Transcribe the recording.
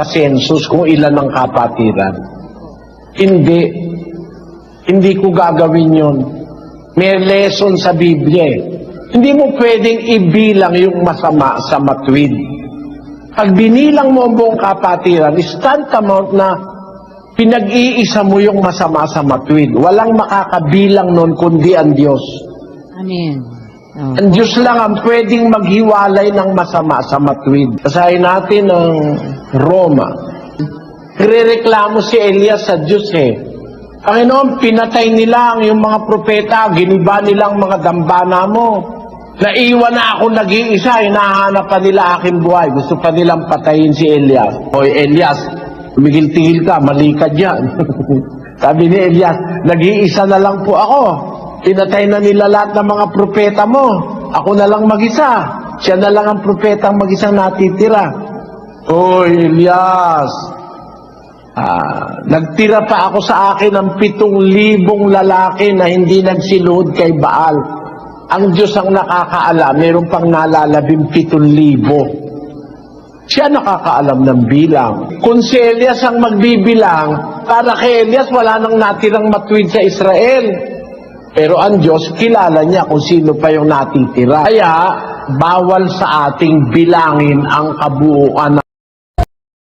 magpasensus kung ilan ang kapatiran. Hindi. Hindi ko gagawin yon. May lesson sa Biblia eh. Hindi mo pwedeng ibilang yung masama sa matwid. Pag binilang mo ang buong kapatiran, is tantamount na pinag-iisa mo yung masama sa matwid. Walang makakabilang nun kundi ang Diyos. Amen. Oh. Ang Diyos lang ang pwedeng maghiwalay ng masama sa matwid. Kasahin natin ang Roma. Nagrereklamo si Elias sa Diyos eh. Panginoon, pinatay nila ang yung mga propeta, giniba nilang mga dambana mo. Naiwan na ako nag-iisa, hinahanap pa nila aking buhay. Gusto pa nilang patayin si Elias. Hoy, Elias, tumigil-tigil ka, mali ka dyan. Sabi ni Elias, nag-iisa na lang po ako. Pinatay na nila lahat ng mga propeta mo. Ako na lang mag-isa. Siya na lang ang propetang mag-isang natitira. Hoy, Elias, Ah, nagtira pa ako sa akin ng pitong libong lalaki na hindi nagsiluhod kay Baal. Ang Diyos ang nakakaalam, meron pang nalalabing pitong libo. Siya nakakaalam ng bilang. Kung si Elias ang magbibilang, para kay Elias wala nang natirang matwid sa Israel. Pero ang Diyos, kilala niya kung sino pa yung natitira. Kaya, bawal sa ating bilangin ang kabuuan